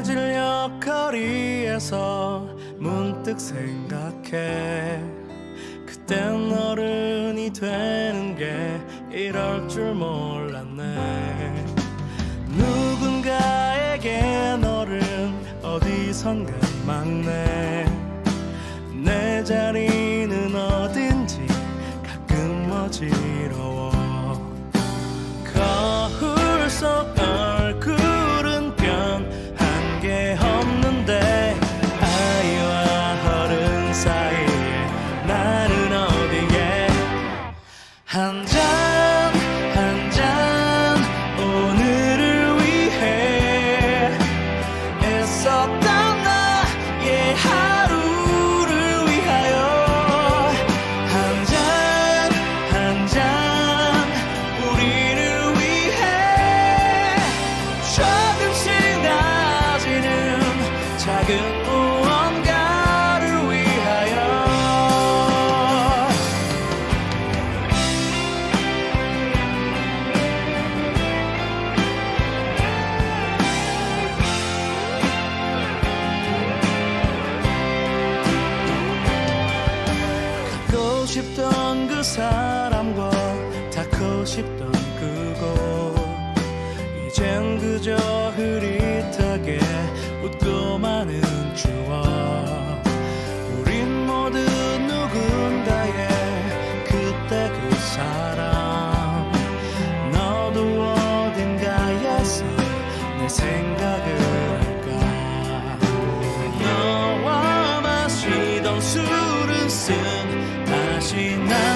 해질녘 거리에서 문득 생각해. 그땐 어른이 되는 게 이럴 줄 몰랐네. 누군가에게 너를 어디선가 막내 내 자리 한 잔. 싶던 그 사람과 닿고 싶던 그곳. 이젠 그저 흐릿하게 웃고 마는 추억. 우린 모두 누군가의 그때 그 사람. 너도 어딘가에서 내 생각을 할까? 너와 마시던 술은 쓴 다시 나